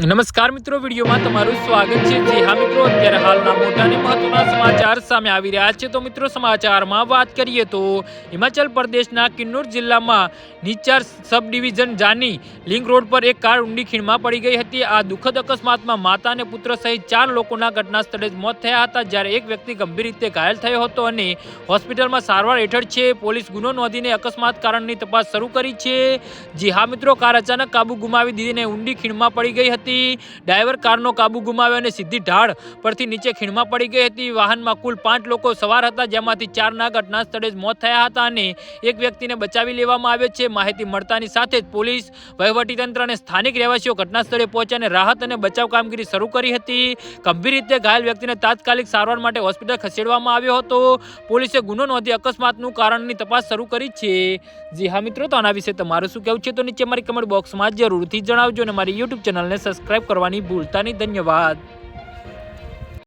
નમસ્કાર મિત્રો, વિડીયોમાં તમારું સ્વાગત છે. જે હા મિત્રો, અત્યારે હાલના મોટા અને મહત્વના સમાચાર સામે આવી રહ્યા છે. તો મિત્રો, સમાચારમાં વાત કરીએ તો હિમાચલ પ્રદેશના કિન્નૂર જિલ્લામાં Nichar sub division Jani link road પર એક કાર ઊંડી ખીણમાં પડી ગઈ હતી. આ દુઃખદ અકસ્માતમાં માતા અને પુત્ર સહિત ચાર લોકોના ઘટના સ્થળે જ મોત થયા હતા. જ્યારે એક વ્યક્તિ ગંભીર રીતે ઘાયલ થયો હતો અને હોસ્પિટલમાં સારવાર હેઠળ છે, પોલીસ ગુનો નોંધીને અકસ્માત કારણની તપાસ શરૂ કરી છે. જી હા મિત્રો, કાર અચાનક કાબુ ગુમાવી દીધીને ઊંડી ખીણમાં પડી ગઈ હતી. ડ્રાઈવર કારનો કાબુ ગુમાવ્યો અને સીધી ઢાળ પરથી નીચે ખીણમાં પડી ગઈ હતી. વાહનમાં કુલ પાંચ લોકો સવાર હતા, જેમાંથી ચારના ઘટના સ્થળે જ મોત થયા હતા અને એક વ્યક્તિને બચાવી લેવામાં આવ્યો છે. માહિતી મળતાની સાથે જ પોલીસ વહીવટીતંત્ર અને સ્થાનિક રહેવાસીઓ ઘટના સ્થળે પહોંચ્યા અને રાહત અને બચાવ કામગીરી શરૂ કરી હતી. ગંભીર રીતે ઘાયલ વ્યક્તિને તાત્કાલિક સારવાર માટે હોસ્પિટલ ખસેડવામાં આવ્યો હતો. પોલીસે ગુનો નોંધી અકસ્માતનું કારણની તપાસ શરૂ કરી છે. જી હા મિત્રો, તો આના વિશે તમારું શું કહેવું છે? તો નીચે મારી કમેન્ટ બોક્સમાં જરૂરથી જણાવજો અને મારી યુટ્યુબ ચેનલને સબસ્ક્રાઈબ કરવાની ભૂલતા નહીં. ધન્યવાદ.